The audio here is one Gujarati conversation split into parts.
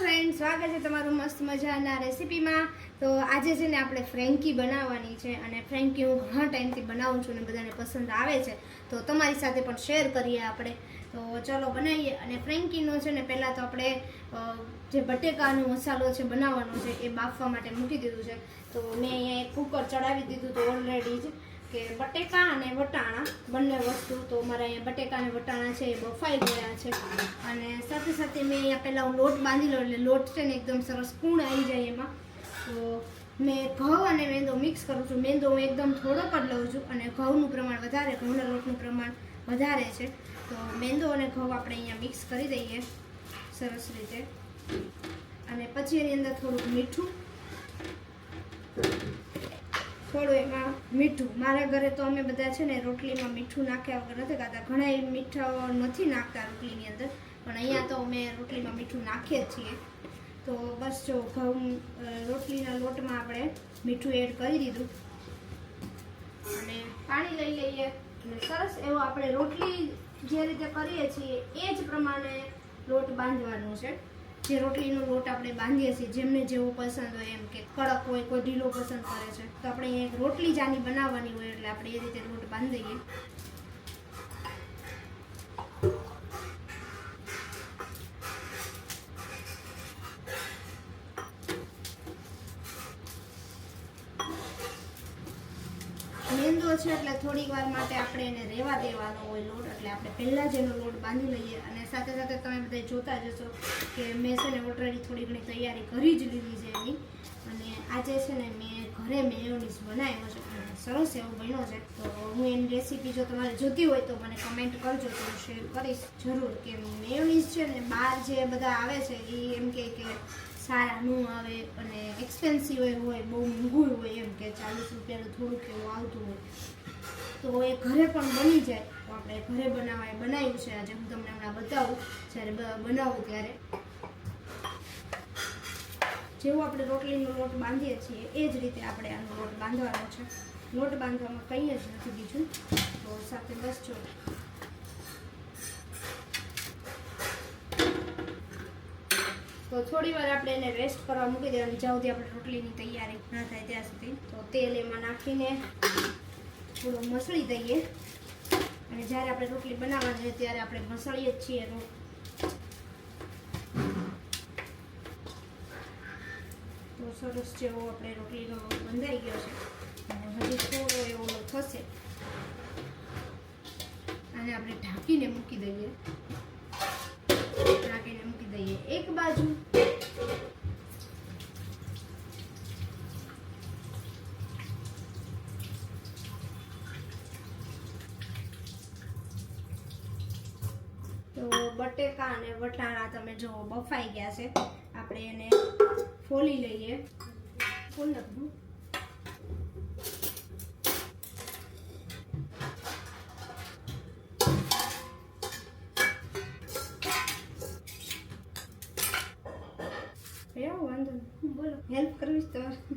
ફ્રેન્ડ સ્વાગત છે તમારું મસ્ત મજાના રેસીપીમાં. તો આજે છે ને આપણે ફ્રેન્કી બનાવવાની છે અને ફ્રેન્કી હું ઘણા ટાઈમથી બનાવું છું અને બધાને પસંદ આવે છે. તો તમારી સાથે પણ શેર કરીએ આપણે. તો ચલો બનાવીએ અને ફ્રેન્કીનો છે ને પહેલાં તો આપણે જે બટેકાનો મસાલો છે બનાવવાનો છે એ બાફવા માટે મૂકી દીધું છે. તો મેં અહીંયા એક કુકર ચડાવી દીધું તો ઓલરેડી જ કે બટેકા અને વટાણા, બંને વસ્તુ. તો મારા અહીંયા બટેકા અને વટાણા છે એ બફાઈ ગયા છે. અને સાથે સાથે મેં અહીંયા પહેલાં હું લોટ બાંધી લઉં એટલે લોટ છે ને એકદમ સરસ પૂર્ણ આવી જાય એમાં. તો મેં ઘઉં અને મેંદો મિક્સ કરું છું. મેંદો હું એકદમ થોડોક જ લઉં છું અને ઘઉંનું પ્રમાણ વધારે, ઘઉંના લોટનું પ્રમાણ વધારે છે. તો મેંદો અને ઘઉં આપણે અહીંયા મિક્સ કરી દઈએ સરસ રીતે. અને પછી એની અંદર થોડુંક મીઠું. થોડું એમાં મીઠું. મારા ઘરે તો અમે બધા છે ને રોટલીમાં મીઠું નાખ્યા વગર નથી ખાતા. ઘણા મીઠા નથી નાખતા રોટલીની અંદર, પણ અહીંયા તો અમે રોટલીમાં મીઠું નાખીએ છીએ. તો બસ જો, ઘઉં રોટલીના લોટમાં આપણે મીઠું એડ કરી દીધું. અને પાણી લઈ લઈએ. અને સરસ એવો આપણે રોટલી જે રીતે કરીએ છીએ, એ જ પ્રમાણે લોટ બાંધવાનો છે. જે રોટલીનો લોટ આપણે બાંધીએ છીએ, જેમને જેવો પસંદ હોય એમ કે કડક હોય, કોઈ ઢીલો પસંદ કરે છે, તો આપણે એક રોટલી જાની બનાવવાની હોય એટલે આપણે એ રીતે લોટ બાંધી દઈએ મેંદો છે એટલે થોડીક વાર માટે આપણે એને રહેવા દેવાનો હોય લોટ, એટલે આપણે પહેલાં જ એનો લોટ બાંધી લઈએ અને સાથે સાથે તમે બધા જોતા જશો કે મેં છે ને ઓલરેડી થોડી ઘણી તૈયારી કરી જ લીધી છે એની. અને આજે છે ને મેં ઘરે મેયોનીઝ બનાવ્યો છે. અને સરસ એવો બન્યો છે. તો હું એની રેસીપી જો તમારે જોતી હોય તો મને કમેન્ટ કરજો, તો શેર કરીશ જરૂર કે મેયોનીઝ છે ને બહાર જે બધા આવે છે એ એમ કે કે સારા નો આવે અને એક્સપેન્સિવ હોય, બહુ મોંઘું હોય એમ કે ચાલીસ રૂપિયાનું થોડુંક એવું આવતું હોય, તો એ ઘરે પણ બની જાય. તો આપણે ઘરે બનાવાય, બનાવ્યું છે. આજે હું તમને હમણાં બતાવું, જ્યારે બનાવું ત્યારે. જેવું આપણે રોટલીનો લોટ બાંધીએ છીએ, એ જ રીતે આપણે આનો લોટ બાંધવાનો છે. લોટ બાંધવામાં કંઈ જ નથી બીજું. તો સાથે બસ જો તો થોડી વાર આપણે એને રેસ્ટ કરવા મૂકી દેવાની, જ્યાં સુધી આપણે રોટલીની તૈયારી ના થાય ત્યાં સુધી. તો તેલ એમાં નાખીને થોડું મસળી દઈએ. અને જ્યારે આપણે રોટલી બનાવવાની હોય ત્યારે આપણે મસળીએ જ છીએ તો સરસ જેવો આપણે રોટલીનો બંધાઈ ગયો છે. હજી થોડો એવો થશે. અને આપણે ઢાંકીને મૂકી દઈએ. એક બાજુ. તો બટેકા અને વટાણા તમે જો બફાઈ ગયા છે. આપણે એને ફોલી લઈએ. ફોલ નાખવું કયો વાંધો નહીં બોલો હેલ્પ કરવી છે તમારે તો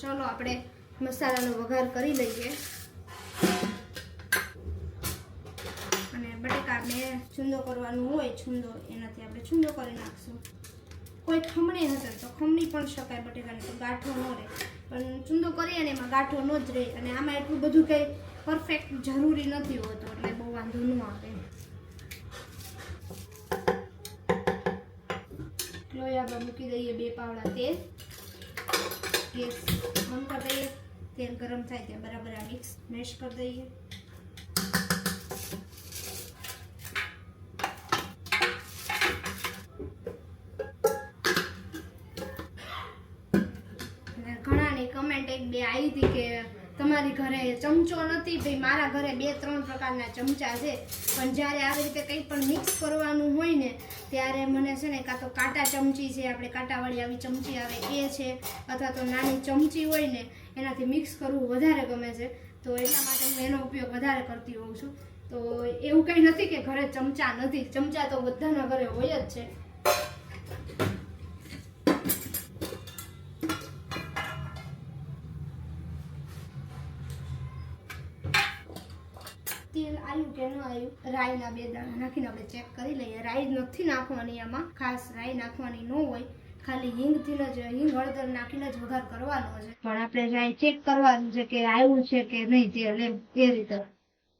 ચલો, આપણે મસાલાનો વઘાર કરી લઈએ. અને બટેકા આપણે છુંદો કરવાનું હોય, છુંદો એનાથી આપણે છુંદો કરી નાખશું. કોઈ ખમણી હશે તો ખમણી પણ શકાય બટેકાને, તો ગાંઠો ન રહે. પણ ચૂંદો કરીએ ને એમાં ગાંઠો ન જ રહે. અને આમાં એટલું બધું કંઈ પરફેક્ટ જરૂરી નથી હોતું, એટલે બહુ વાંધો ન આવે. લોયામાં મૂકી દઈએ બે પાવડા તેલ. ગેસ બંધ કરી દઈએ. તેલ ગરમ થાય ત્યાં બરાબર આ મિક્સ મેશ કરી દઈએ. આવી હતી કે તમારી ઘરે ચમચો નથી, ભાઈ મારા ઘરે બે, ત્રણ પ્રકારના ચમચા છે. પણ જ્યારે આવી રીતે કંઈ પણ મિક્સ કરવાનું હોય ને, ત્યારે મને છે ને કાં તો કાંટા ચમચી છે, આપણે કાંટાવાળી આવી ચમચી આવે એ છે, અથવા તો નાની ચમચી હોય ને, એનાથી મિક્સ કરવું વધારે ગમે છે. તો એટલા માટે હું એનો ઉપયોગ વધારે કરતી હોઉં છું. તો એવું કંઈ નથી કે ઘરે ચમચા નથી. ચમચા તો બધાના ઘરે હોય જ છે તેલ આવ્યું? કે ન બે દાણા નાખીને આપણે ચેક કરી લઈએ. રાઈ નથી નાખવાની આમાં. ખાસ રાઈ નાખવાની ન હોય. ખાલી હિંગથી જ, હિંગ હળદર નાખીને જ વઘાર કરવાનો છે. પણ આપણે રાઈ ચેક કરવાનું છે કે આવ્યું છે કે નહીં તે એટલે એ રીતે.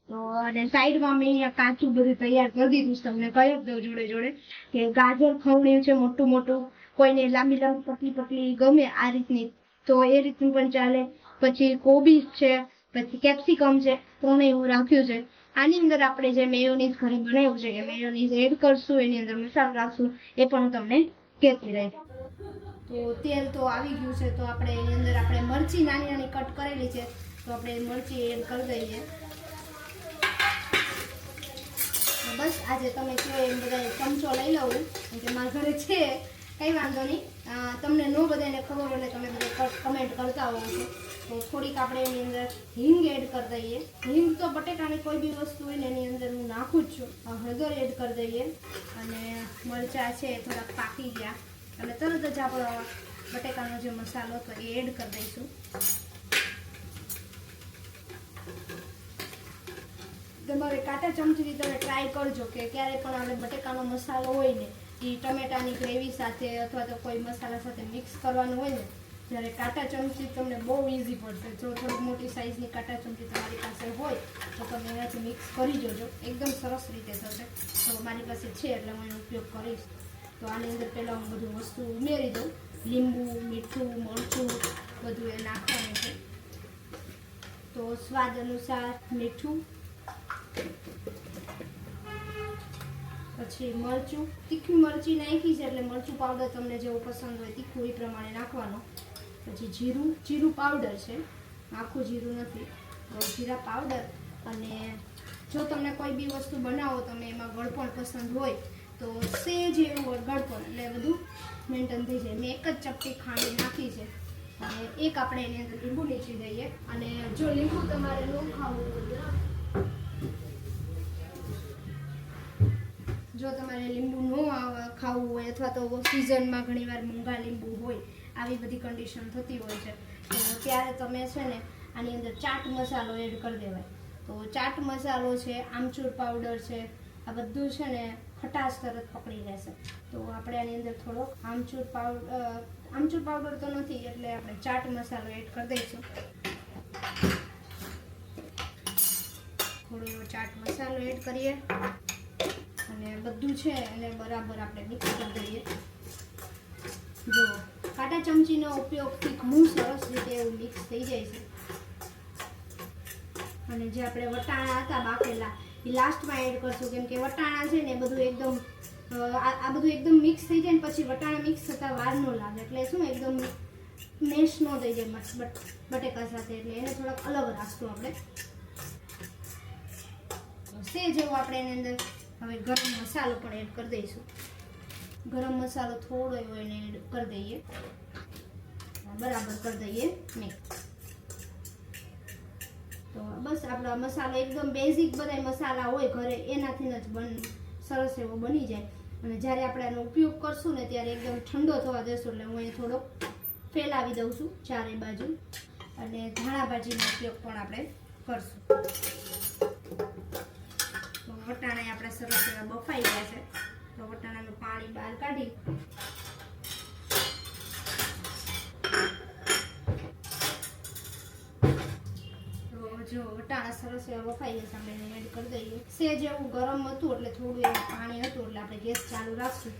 તો અને સાઈડમાં મેં અહીંયા કાચું બધું તૈયાર કરી દીધું તમને કહી દઉં જોડે જોડે કે ગાજર ખવણ્યું છે મોટું મોટું. કોઈને લાંબી લાંબી પતલી પતલી ગમે આ રીતની. તો એ રીતનું પણ ચાલે. પછી કોબીજ છે, પછી કેપ્સિકમ છે, ત્રણેય એવું રાખ્યું છે. આની અંદર આપણે જે મેયોનીઝ ઘરે બનાવ્યું છે કે મેયોનીઝ એડ કરશું, એની અંદર મસાલો રાખશું, એ પણ હું તમને કહેતી રહી. તો તેલ તો આવી ગયું છે, તો આપણે એની અંદર આપણે મરચી નાની નાની કટ કરેલી છે, તો આપણે મરચી એડ કરી દઈએ. બસ, આજે તમે કહો એમ બધા ચમચો લઈ લઉં કે મારા ઘરે છે, કંઈ વાંધો નહીં. તમને ન બધાને ખબર હોય તમે બધા કમેન્ટ કરતા હોવ છો. તો થોડીક આપણે એની અંદર હિંગ એડ કરી દઈએ. હિંગ તો બટેટાની કોઈ બી વસ્તુ હોય ને એની અંદર હું નાખું જ છું. હળદર એડ કરી દઈએ. અને મરચાં છે થોડાક પાકી ગયા. અને તરત જ આપણો બટેકાનો જે મસાલો હતો એ એડ કરી દઈશું. તમારે કાંટા ચમચીથી તમે ટ્રાય કરજો કે ક્યારે પણ આપણે બટેકાનો મસાલો હોય ને એ ટમેટાની ગ્રેવી સાથે અથવા તો કોઈ મસાલા સાથે મિક્સ કરવાનું હોય ને જ્યારે કાંટા ચમચી તમને બહુ ઇઝી પડશે. જો થોડીક મોટી સાઇઝની કાંટા ચમચી તમારી પાસે હોય, તો તમે એનાથી મિક્સ કરી જોજો એકદમ સરસ રીતે થશે. તો મારી પાસે છે એટલે હું એનો ઉપયોગ કરીશ. તો આની અંદર પહેલાં હું બધું વસ્તુ ઉમેરી દઉં. લીંબુ, મીઠું, મરચું બધું એ નાખવાનું છે. તો સ્વાદ અનુસાર મીઠું, પછી મરચું. તીખું મરચી નાખી છે એટલે મરચું પાવડર તમને જેવું પસંદ હોય, તીખું એ પ્રમાણે નાખવાનો. પછી જીરું જીરું પાવડર છે. આખું જીરું નથી. જીરા પાવડર અને જો તમને કોઈ બી વસ્તુ બનાવો તમે એમાં ગળપણ પસંદ હોય, તો સેજ એવું ગળપણ. એટલે બધું મેન્ટેન થઈ જાય. મેં એક જ ચપટી ખાંડી નાખી છે. અને એક આપણે એની અંદર લીંબુ નીચી દઈએ. અને જો લીંબુ તમારે ન ખાવું હોય જો તમારે લીંબુ ન ખાવું હોય, અથવા તો સિઝનમાં ઘણીવાર મૂંગા લીંબુ હોય આવી બધી કન્ડિશન થતી હોય છે. ત્યારે તમે છે ને આની અંદર ચાટ મસાલો એડ કરી દેવાય. તો ચાટ મસાલો છે, આમચૂર પાવડર છે, આ બધું છે ને ખટાશ તરત પકડી લેશે. તો આપણે આની અંદર થોડોક આમચૂર પાવડર આમચૂર પાવડર તો નથી, એટલે આપણે ચાટ મસાલો એડ કરી દઈશું. થોડો એવો ચાટ મસાલો એડ કરીએ. અને બધું છે એને બરાબર આપણે મિક્સ કરી દઈએ. જો કાંટા ચમચીનો ઉપયોગથી ઘણું સરસ રીતે એવું મિક્સ થઈ જાય છે. અને જે આપણે વટાણા હતા બાફેલા, એ લાસ્ટમાં એડ કરશું. કેમ કે વટાણા છે ને એ બધું એકદમ આ બધું એકદમ મિક્સ થઈ જાય ને પછી વટાણા મિક્સ થતાં વાર ન લાગે. એટલે શું એકદમ મેશ ન થઈ જાય બટ બટેકા સાથે. એટલે એને થોડાક અલગ રાખશું આપણે. સે જેવું આપણે એની અંદર હવે ગરમ મસાલો પણ એડ કરી દઈશું. ગરમ મસાલો થોડો એવો એને કરી દઈએ. બરાબર કરી દઈએ મિક્સ તો બસ આપણો મસાલો એકદમ બેઝિક બધા મસાલા હોય ઘરે, એનાથી જ બન સરસ એવો બની જાય. અને જ્યારે આપણે આનો ઉપયોગ કરશું ને ત્યારે એકદમ ઠંડો થવા દેશું એટલે હું એ થોડોક ફેલાવી દઉં છું ચારે બાજુ. અને ધાણા ભાજીનો ઉપયોગ પણ આપણે કરશું. તો વટાણા આપણે સરસ એવા બફાઈ ગયા છે. તો પાણી બહાર કાઢી. જો વટાણા સરસ એવા વફાઈ છે આપણે એને એડ કરી દઈએ. સેજ એવું ગરમ હતું એટલે થોડું એવું પાણી હતું એટલે આપણે ગેસ ચાલુ રાખશું.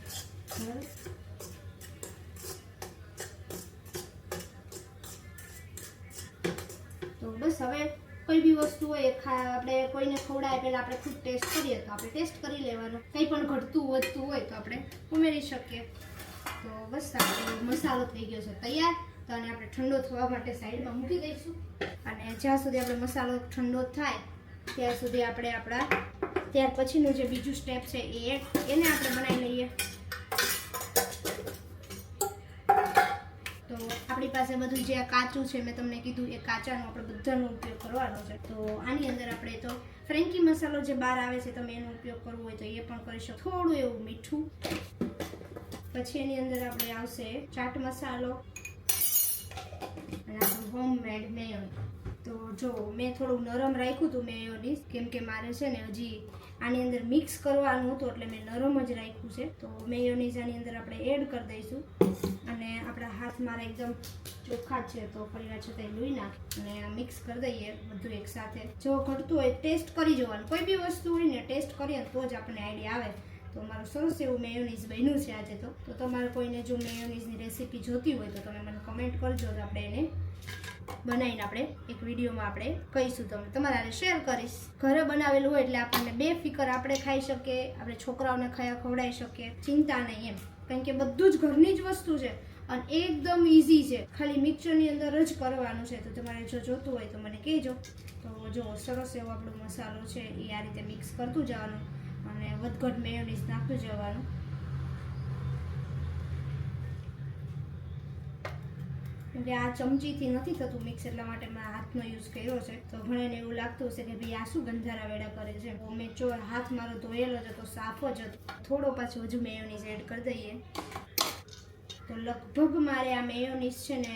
બી વસ્તુ હોય આપણે કોઈને ખવડાય પહેલાં આપણે ખુદ ટેસ્ટ કરીએ, તો આપણે ટેસ્ટ કરી લેવાનો. કંઈ પણ ઘટતું વધતું હોય તો આપણે ઉમેરી શકીએ. તો બસ આપણો મસાલો થઈ ગયો છે તૈયાર. તો આને આપણે ઠંડો થવા માટે સાઈડમાં મૂકી દઈશું. અને જ્યાં સુધી આપણે મસાલો ઠંડો થાય, ત્યાં સુધી આપણે આપણા, ત્યાર પછીનું જે બીજું સ્ટેપ છે એ, એને આપણે બનાવી લઈએ. પાસે બધું જે કાચું છે, મેં તમને કીધું એ કાચાનો આપણે બધાનો ઉપયોગ કરવાનો છે. તો આની અંદર આપણે તો ફ્રેન્કી મસાલો જે બહાર આવે છે, તમે એનો ઉપયોગ કરવો હોય તો એ પણ કરી શકો. થોડું એવું મીઠું. પછી એની અંદર આપણે આવશે ચાટ મસાલો અને આપણું હોમમેડ મેયોની તો જો મેં થોડું નરમ રાખ્યું હતું મેયોનીઝ કેમ કે મારે છે ને હજી આની અંદર મિક્સ કરવાનું હતું એટલે મેં નરમ જ રાખ્યું છે. તો મેયોનીઝ આની અંદર આપણે એડ કરી દઈશું. અને આપણા હાથ મારા એકદમ ચોખ્ખા છે, તો પરિવાર છતાંય છતાં લોહી નાખ અને મિક્સ કરી દઈએ બધું એકસાથે જો ઘટતું હોય ટેસ્ટ કરી જોવાનું. કોઈ બી વસ્તુ હોય ને ટેસ્ટ કરીએ તો જ આપણને આઈડિયા આવે. તો મારું સરસ એવું મેયોનીઝ બન્યું છે આજે તો. તો તમારે કોઈને જો મેયોનીઝની રેસીપી જોતી હોય તો તમે મને કમેન્ટ કરજો તો આપણે એને બનાવીને આપણે એક વિડીયોમાં આપણે કહીશું તમને. તમારે શેર કરીશ. ઘરે બનાવેલું હોય એટલે આપણને બે ફિકર આપણે ખાઈ શકીએ, આપણે છોકરાઓને ખાયા ખવડાવી શકીએ, ચિંતા નહીં એમ. કારણ કે બધું જ ઘરની જ વસ્તુ છે અને એકદમ ઇઝી છે. ખાલી મિક્સરની અંદર જ કરવાનું છે. તો તમારે જો જોતું હોય તો મને કહેજો. તો જો સરસ એવો આપણો મસાલો છે એ આ રીતે મિક્સ કરતું જવાનું. અને વધઘટ મેયોનીઝ નાખતું જવાનું. એટલે આ ચમચીથી નથી થતું મિક્સ એટલા માટે મેં હાથનો યુઝ કર્યો છે. તો ઘણાને એવું લાગતું હશે કે ભાઈ આ શું ગંધારા વેડા કરે છે. મેં જો હાથ મારો ધોયેલો છે તો સાફ જ હતો. થોડો પાછો હજુ મેયોનીઝ એડ કરી દઈએ. તો લગભગ મારે આ મેયોનીઝ છે ને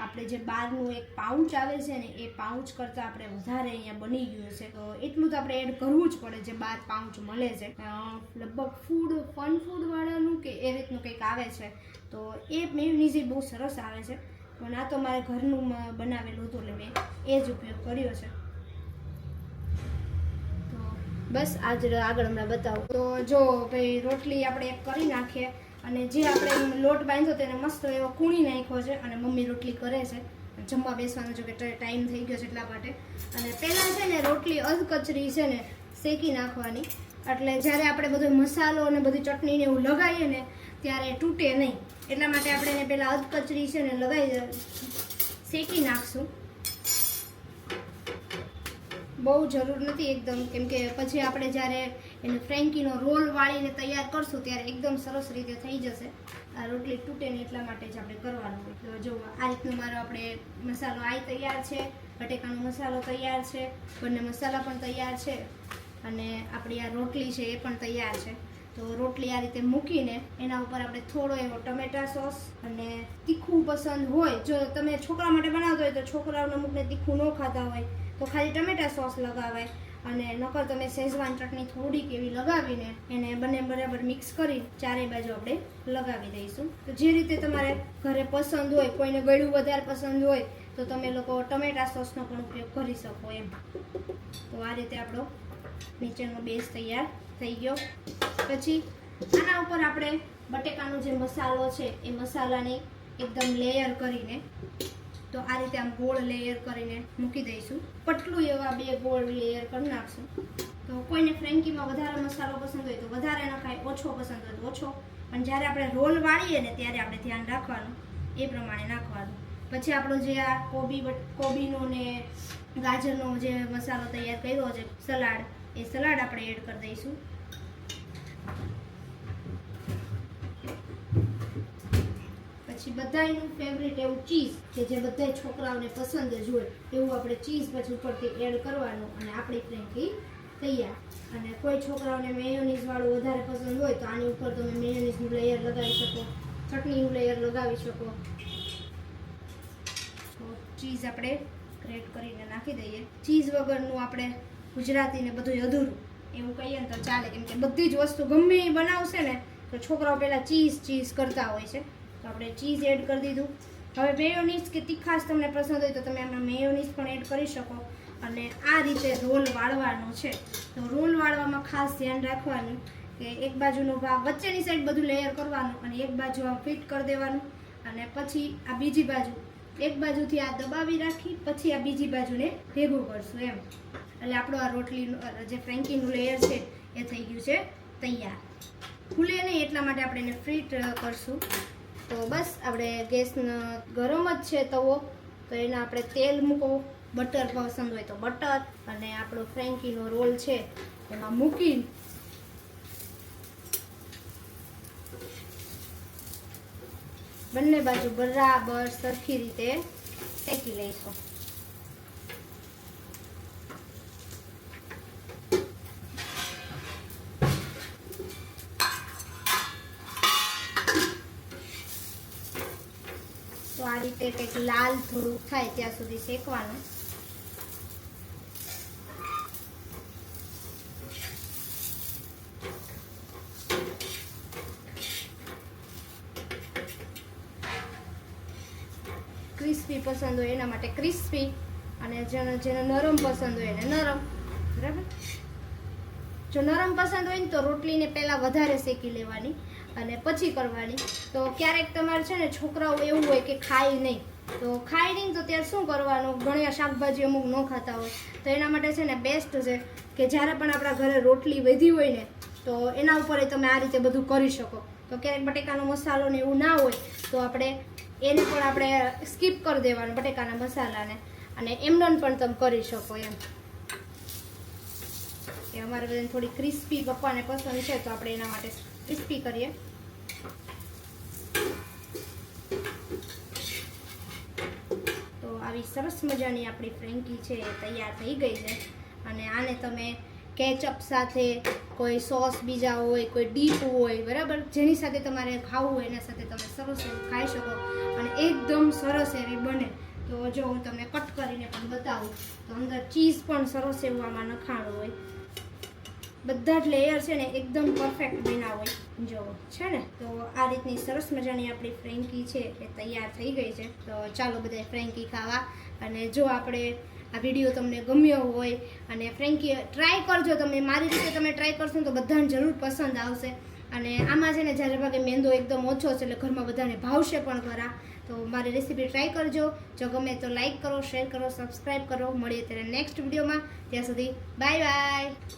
આપણે જે બહારનું એક પાઉચ આવે છે ને, એ પાઉચ કરતાં આપણે વધારે અહીંયા બની ગયું છે તો એટલું તો આપણે એડ કરવું જ પડે જે બહાર પાઉચ મળે છે. લગભગ ફૂડ ફન ફૂડવાળાનું કે એ રીતનું કંઈક આવે છે. તો એ મેયોનીઝ બહુ સરસ આવે છે. પણ આ તો મારે ઘરનું બનાવેલું હતું એટલે મેં એ જ ઉપયોગ કર્યો છે. બસ આજ આગળ હમણાં બતાવું. તો જો, ભાઈ રોટલી આપણે એક કરી નાખીએ. અને જે આપણે લોટ બાંધ્યો તેને મસ્ત એવો કૂણી નાખ્યો છે અને મમ્મી રોટલી કરે છે. જમવા બેસવાનો જો કે ટાઈમ થઈ ગયો છે એટલા માટે. અને પહેલાં છે ને રોટલી અધકચરી છે ને શેકી નાખવાની. એટલે જ્યારે આપણે બધો મસાલો અને બધી ચટણીને એવું લગાવીએ ને ત્યારે તૂટે નહીં. એટલા માટે આપણે એને પહેલાં અધકચરી છે ને લગાવી શેકી નાખશું. બહુ જરૂર નથી એકદમ. કેમ કે પછી આપણે જ્યારે એને ફ્રેન્કીનો રોલ વાળીને તૈયાર કરશું ત્યારે એકદમ સરસ રીતે થઈ જશે. આ રોટલી તૂટે ને એટલા માટે જ આપણે કરવાનું તો જો આ રીતનો મારો આપણે મસાલો આ તૈયાર છે, બટેકાનો મસાલો તૈયાર છે, બંને મસાલા પણ તૈયાર છે અને આપણી આ રોટલી છે એ પણ તૈયાર છે. તો રોટલી આ રીતે મૂકીને એના ઉપર આપણે થોડો એવો ટમેટા સોસ અને તીખું પસંદ હોય, જો તમે છોકરા માટે બનાવતો હોય તો છોકરાઓને અમુકને તીખું ન ખાતા હોય તો ખાલી ટમેટા સોસ લગાવાય અને નકર તમે શેઝવાન ચટણી થોડીક એવી લગાવીને એને બંને બરાબર મિક્સ કરી ચારે બાજુ આપણે લગાવી દઈશું. તો જે રીતે તમારે ઘરે પસંદ હોય, કોઈને ગળ્યું વધારે પસંદ હોય, તો તમે લોકો ટમેટા સોસનો પણ ઉપયોગ કરી શકો એમ. તો આ રીતે આપણો નીચેનો બેઝ તૈયાર થઈ ગયો. પછી આના ઉપર આપણે બટેકાનો જે મસાલો છે, એ મસાલાની એકદમ લેયર કરીને તો આ રીતે આમ ગોળ લેયર કરીને મૂકી દઈશું. પટલું એવા બે ગોળ લેયર કરી નાખશું. તો કોઈને ફ્રેન્કીમાં વધારે મસાલો પસંદ હોય તો વધારે નખાય ઓછો પસંદ હોય તો ઓછો. પણ જ્યારે આપણે રોલ વાળીએ ને ત્યારે આપણે ધ્યાન રાખવાનું, એ પ્રમાણે નાખવાનું. પછી આપણો જે આ કોબી કોબીનો ને ગાજરનો જે મસાલો તૈયાર કર્યો છે, સલાડ, એ સલાડ આપણે એડ કરી દઈશું. પછી બધાયનું ફેવરિટ એવું ચીઝ કે જે બધા છોકરાઓને પસંદ જ હોય, એવું આપણે ચીઝ પછી ઉપરથી એડ કરવાનું અને આપણી ફ્રેન્કી તૈયાર. અને કોઈ છોકરાઓને મેયોનીઝવાળું વધારે પસંદ હોય તો આની ઉપર તમે મેયોનીઝનું લેયર લગાવી શકો ચટણીનું લેયર લગાવી શકો. તો ચીઝ આપણે ગ્રેટ કરીને નાખી દઈએ. ચીઝ વગરનું આપણે ગુજરાતીને બધું અધૂરું. એવું કહીએ ને તો ચાલે. કેમ કે બધી જ વસ્તુ ગમે એ બનાવશે ને, તો છોકરાઓ પહેલાં ચીઝ ચીઝ કરતા હોય છે. આપણે ચીઝ એડ કરી દીધું. હવે મેયોનીઝ કે તીખાશ તમને પસંદ હોય તો તમે એમાં મેયોનીઝ પણ એડ કરી શકો. અને આ રીતે રોલ વાળવાનો છે. તો રોલ વાળવામાં ખાસ ધ્યાન રાખવાનું કે એક બાજુનો ભાગ વચ્ચેની સાઈડ બધું લેયર કરવાનું અને એક બાજુ આમ ફિટ કરી દેવાનું. અને પછી આ બીજી બાજુ એક બાજુથી આ દબાવી રાખી, પછી આ બીજી બાજુને ભેગું કરશું એમ. એટલે આપણો આ રોટલીનું જે ફ્રેન્કીનું લેયર છે, એ થઈ ગયું છે તૈયાર. ખુલે નહીં એટલા માટે આપણે એને ફ્રીટ કરશું. તો બસ આપણે ગેસ ગરમ જ છે તવો. તો એના આપણે તેલ મૂકો બટર પસંદ હોય તો બટર અને આપણો ફ્રેન્કીનો રોલ છે એમાં મૂકી બંને બાજુ બરાબર સરખી રીતે શેકી લઈશું. તો કંઈક લાલ થોડું થાય ત્યાં સુધી શેકવાનું. ક્રિસ્પી પસંદ હોય એના માટે ક્રિસ્પી અને જેને જેને નરમ પસંદ હોય એને નરમ. બરાબર? જો નરમ પસંદ હોય ને તો રોટલીને પહેલાં વધારે શેકી લેવાની. અને પછી કરવાની. તો ક્યારેક તમારે છે ને છોકરાઓ એવું હોય કે ખાય નહીં. તો ખાય નહીં તો ત્યારે શું કરવાનું? ઘણી શાકભાજી અમુક ન ખાતા હોય. તો એના માટે છે ને બેસ્ટ છે કે જ્યારે પણ આપણા ઘરે રોટલી વધી હોય ને, તો એના ઉપર તમે આ રીતે બધું કરી શકો. તો ક્યારેક બટેકાનો મસાલો ને એવું ના હોય, તો આપણે એને પણ આપણે સ્કીપ કરી દેવાનું બટેકાના મસાલાને. અને એમનો પણ તમે કરી શકો એમ. કે અમારે બધાને થોડી ક્રિસ્પી પપ્પાને પસંદ છે, તો આપણે એના માટે ક્રિસ્પી કરીએ. તો આવી સરસ મજાની આપણી ફ્રેન્કી છે તૈયાર થઈ ગઈ છે. અને આને તમે કેચઅપ સાથે, કોઈ સોસ બીજા હોય, કોઈ ડીપ હોય, બરાબર? જેની સાથે તમારે ખાવું હોય, એના સાથે તમે સરસ એવું ખાઈ શકો. અને એકદમ સરસ એવી બને. તો જો હું તમને કટ કરીને પણ બતાવું. તો અંદર ચીઝ પણ સરસ એવું આમાં નખાણું હોય. બધા જ લેયર છે ને એકદમ પરફેક્ટ બના હોય જો, છે ને? તો આ રીતની સરસ મજાની આપણી ફ્રેન્કી છે એ તૈયાર થઈ ગઈ છે. તો ચાલો બધા ફ્રેન્કી ખાવા. અને જો આપણે આ વીડિયો તમને ગમ્યો હોય અને ફ્રેન્કી ટ્રાય કરજો તમે. મારી રીતે તમે ટ્રાય કરશો તો બધાને જરૂર પસંદ આવશે. અને આમાં છે ને જ્યારે ભાગે મેંદો એકદમ ઓછો છે એટલે ઘરમાં બધાને ભાવશે પણ ખરા. તો મારી રેસીપી ટ્રાય કરજો. જો ગમે તો લાઇક કરો શેર કરો સબસ્ક્રાઈબ કરો. મળીએ ત્યારે નેક્સ્ટ વિડીયોમાં ત્યાં સુધી બાય બાય